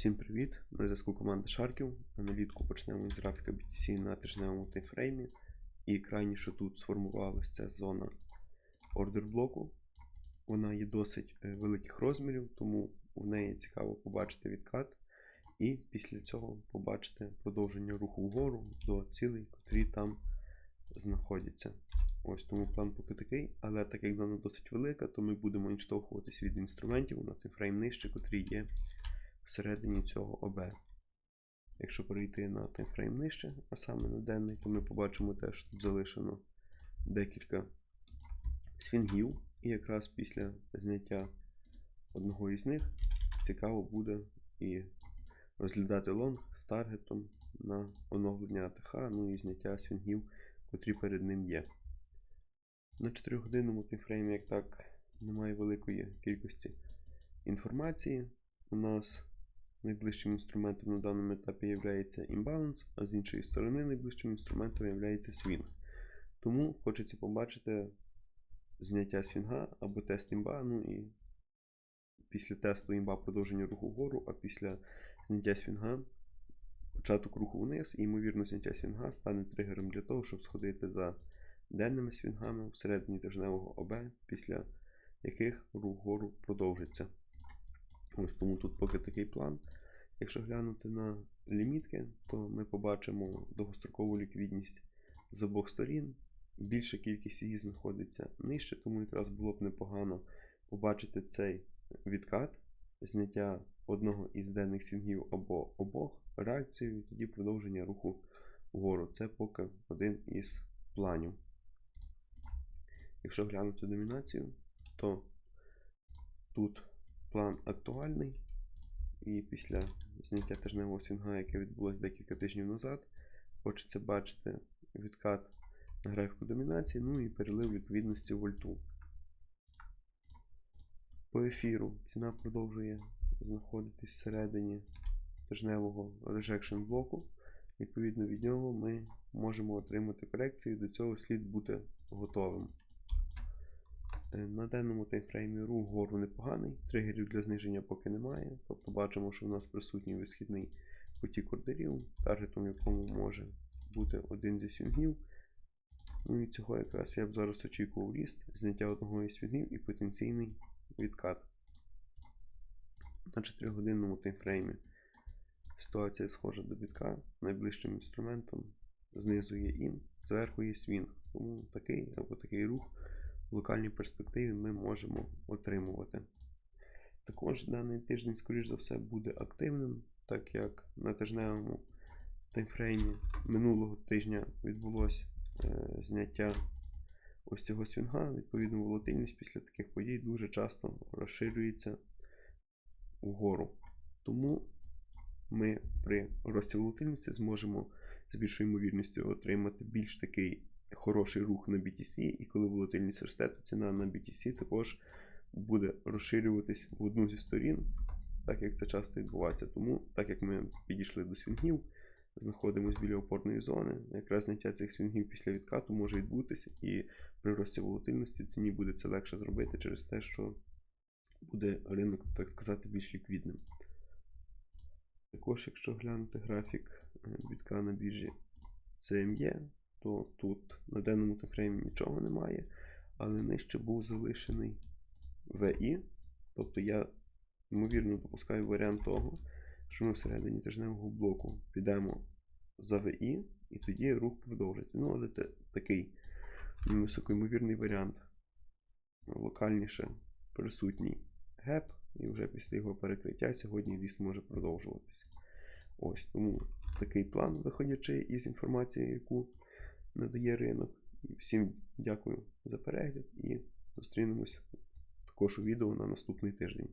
Всім привіт! На зв'язку команда Шарків. Аналітку почнемо з графіка BTC на тижневому таймфреймі. І крайні, що тут сформувалася ця зона ордер блоку. Вона є досить е, великих розмірів, тому в неї цікаво побачити відкат. І після цього побачити продовження руху вгору до цілей, котрі там знаходяться. Ось тому план поки такий, але так як зона досить велика, то ми будемо відштовхуватись від інструментів на таймфрейм нижче, котрі є всередині цього ОБ. Якщо перейти на таймфрейм нижче, а саме на денний, то ми побачимо те, що тут залишено декілька свінгів, і якраз після зняття одного із них цікаво буде і розглядати лонг з таргетом на оновлення АТХ, ну і зняття свінгів, котрі перед ним є. На 4-годинному таймфреймі, як так, немає великої кількості інформації. У нас найближчим інструментом на даному етапі є імбаланс, а з іншої сторони найближчим інструментом є свінг. Тому хочеться побачити зняття свінга або тест імба, ну і після тесту імба продовження руху вгору, а після зняття свінга початок руху вниз, і ймовірно зняття свінга стане тригером для того, щоб сходити за денними свінгами всередині тижневого ОБ, після яких рух вгору продовжиться. Ось тому тут поки такий план. Якщо глянути на лімітки, то ми побачимо довгострокову ліквідність з обох сторін. Більша кількість її знаходиться нижче, тому якраз було б непогано побачити цей відкат, зняття одного із денних свінгів або обох реакцію, і тоді продовження руху вгору. Це поки один із планів. Якщо глянути домінацію, то тут план актуальний. І після зняття тижневого свінга, яке відбулося декілька тижнів назад, хочеться бачити відкат на графіку домінації, ну і перелив відповідності вольту. По ефіру ціна продовжує знаходитись всередині тижневого rejection блоку. Відповідно від нього ми можемо отримати корекцію, до цього слід бути готовим. Е, На даному таймфреймі рух вгору непоганий, тригерів для зниження поки немає. Тобто бачимо, що в нас присутній висхідний потік ордерів, таргетом якому може бути один зі свінгів. Ну і цього якраз я б зараз очікував ріст, зняття одного із свінгів і потенційний відкат. На 4-годинному таймфреймі ситуація схожа до бітка. Найближчим інструментом знизу є ін, зверху є свінг. Тому такий або такий рух в локальній перспективі ми можемо отримувати. Також даний тиждень, скоріш за все, буде активним, так як на тижневому таймфреймі минулого тижня відбулося е, зняття ось цього свінга. Відповідно, волатильність після таких подій дуже часто розширюється вгору. Тому ми при рості волатильності зможемо з більшою ймовірністю отримати більш такий хороший рух на BTC, і коли волатильність росте, то ціна на BTC також буде розширюватись в одну зі сторін, так як це часто відбувається. Тому, так як ми підійшли до свінгів, знаходимося біля опорної зони, якраз зняття цих свінгів після відкату може відбутися, і при рості волатильності ціні буде це легше зробити через те, що буде ринок, так сказати, більш ліквідним. Також, якщо глянути графік е, бітка на біржі CME, то тут на денному таймфреймі нічого немає, але нижче був залишений VI. Тобто я, ймовірно, допускаю варіант того, що ми всередині тижневого блоку підемо за VI, і тоді рух продовжиться. Ну, але це такий високоймовірний варіант. Локальніше присутній геп, і вже після його перекриття сьогодні ріст може продовжуватися. Ось тому такий план, виходячи із інформації, яку надає ринок. Всім дякую за перегляд і зустрінемось також у відео на наступний тиждень.